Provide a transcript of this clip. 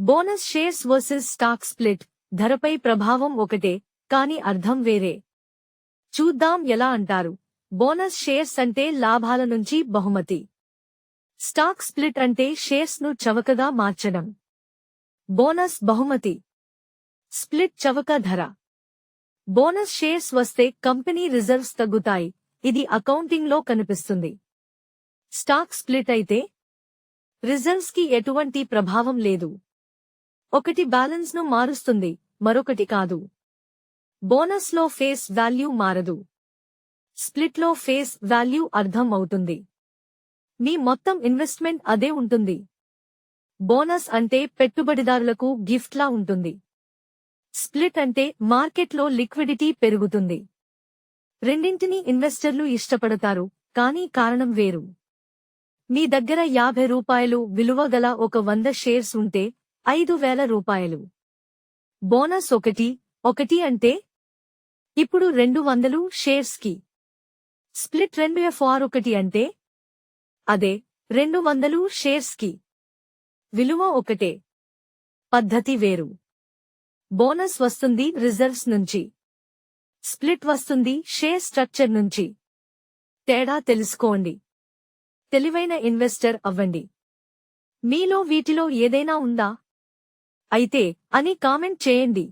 Bonus shares versus stock split. ధరపై ప్రభావం ఒకటే కాని అర్థం వేరే. చూద్దాం ఎలా అంటారు. బోనస్ షేర్స్ అంటే లాభాల నుంచి బహుమతి. స్టాక్ స్ప్లిట్ అంటే షేర్స్ను చవకగా మార్చడం. బోనస్ బహుమతి. స్ప్లిట్ చవక ధర. బోనస్ షేర్స్ వస్తే కంపెనీ రిజర్వ్స్ తగ్గుతాయి. ఇది అకౌంటింగ్లో కనిపిస్తుంది. స్టాక్ స్ప్లిట్ అయితే రిజర్వ్స్కి ఎటువంటి ప్రభావం లేదు. ఒకటి బ్యాలెన్స్ను మారుస్తుంది మరొకటి కాదు. బోనస్లో ఫేస్ వాల్యూ మారదు. స్ప్లిట్లో ఫేస్ వాల్యూ అర్థం అవుతుంది. మీ మొత్తం ఇన్వెస్ట్మెంట్ అదే ఉంటుంది. బోనస్ అంటే పెట్టుబడిదారులకు గిఫ్ట్లా ఉంటుంది. స్ప్లిట్ అంటే మార్కెట్లో లిక్విడిటీ పెరుగుతుంది. రెండింటినీ ఇన్వెస్టర్లు ఇష్టపడతారు కానీ కారణం వేరు. మీ దగ్గర యాభై రూపాయలు విలువ గల ఒక వంద షేర్స్ ఉంటే ఐదు వేల రూపాయలు. బోనస్ ఒకటి ఒకటి అంటే? ఇప్పుడు రెండు వందలు షేర్స్కి. స్ప్లిట్ రెండు ఎఫ్ ఆర్ ఒకటి అంటే? అదే రెండు వందలు షేర్స్కి. విలువ ఒకటే. పద్ధతి వేరు. బోనస్ వస్తుంది రిజర్వ్స్ నుంచి. స్ప్లిట్ వస్తుంది షేర్ స్ట్రక్చర్ నుంచి. తేడా తెలుసుకోండి. తెలివైన ఇన్వెస్టర్ అవ్వండి. మీలో వీటిలో ఏదైనా ఉందా? అయితే అని కామెంట్ చేయండి.